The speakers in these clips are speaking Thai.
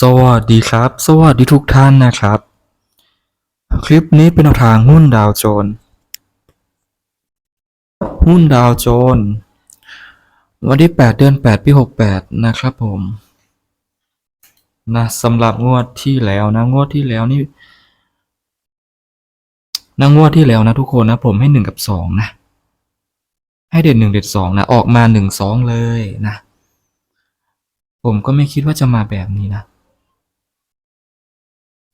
สวัสดีครับ สวัสดีทุกท่านนะครับ คลิปนี้เป็นแนวทางหุ้นดาวโจน หุ้นดาวโจน วันที่ 8 เดือน 8 ปี 68 นะครับผมนะสำหรับงวดที่แล้วนะ งวดที่แล้วนี่นะงวดที่แล้วนะทุกคนนะผมให้ 1 กับ 2 นะ ให้เด่น1เด่น2นะ ออกมา 1 2 เลยนะ ผมก็ไม่คิดว่าจะมาแบบนี้นะ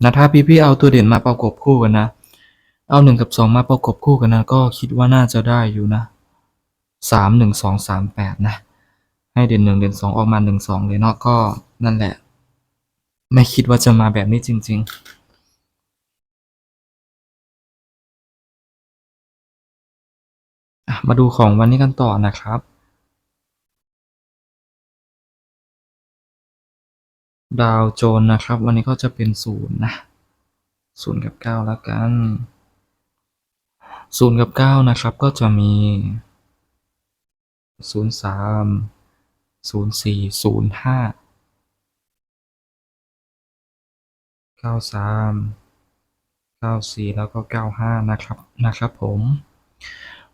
นะถ้าพี่ๆเอาตัวเด่นมาประกบคู่กันนะ เอาหนึ่งกับสองมาประกบคู่กันนะ ก็คิดว่าน่าจะได้อยู่นะสามหนึ่งสองสามแปดนะ ให้เด่นหนึ่งเด่นสองออกมาหนึ่งสองเลยเนาะก็นั่นแหละ ไม่คิดว่าจะมาแบบนี้จริง ๆมาดูของวันนี้กันต่อนะครับ ดาวโจนนะครับ วันนี้ก็จะเป็นศูนย์นะศูนย์กับเก้าแล้วกันศูนย์กับเก้านะครับ ก็จะมีศูนย์สามศูนย์สี่ศูนย์ห้าเก้าสามเก้าสี่แล้วก็เก้าห้านะครับนะครับผม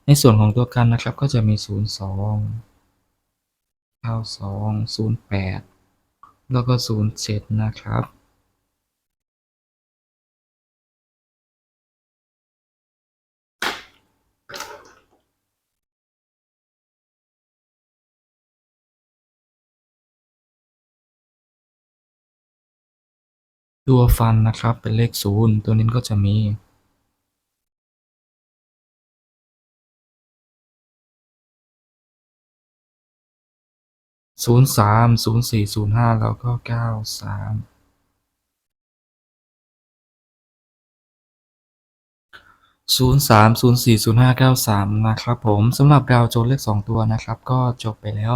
ในส่วนของตัวกันนะครับก็จะมีศูนย์สองเก้าสองศูนย์แปด แล้วก็ศูนย์เจ็ดนะครับตัวฟันนะครับเป็นเลขศูนย์ตัวนี้ก็จะมี ศูนย์สามศูนย์สี่ศูนย์ห้าแล้วก็เก้าสามศูนย์สามศูนย์สี่ศูนย์ห้าเก้าสามนะครับผมสำหรับดาวโจนเลขสองตัวนะครับ ก็จบไปแล้ว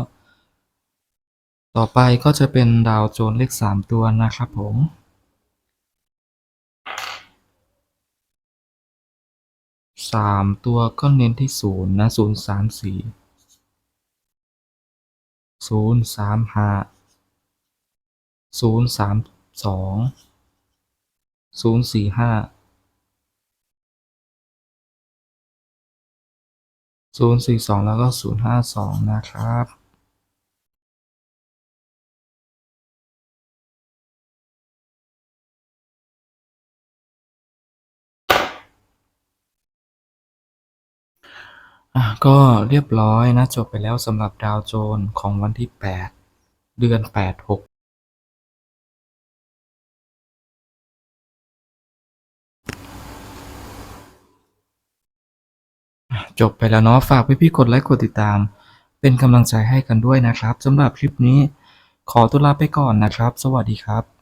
ต่อไปก็จะเป็นดาวโจนเลขสามตัวนะครับผมสามตัวก็เน้นที่ศูนย์นะศูนย์สามสี่ ศูนย์สามห้าศูนย์สามสองศูนย์สี่ห้าศูนย์สี่สองแล้วก็ศูนย์ห้าสองนะครับ อะก็เรียบร้อยนะ จบไปแล้วสำหรับดาวโจนส์ของวันที่ 8 เดือน 8 6จบไปแล้วเนาะ ฝากพี่ๆกดไลค์กดติดตาม เป็นกำลังใจให้กันด้วยนะครับสำหรับคลิปนี้ขอตัวลาไปก่อนนะครับ สวัสดีครับ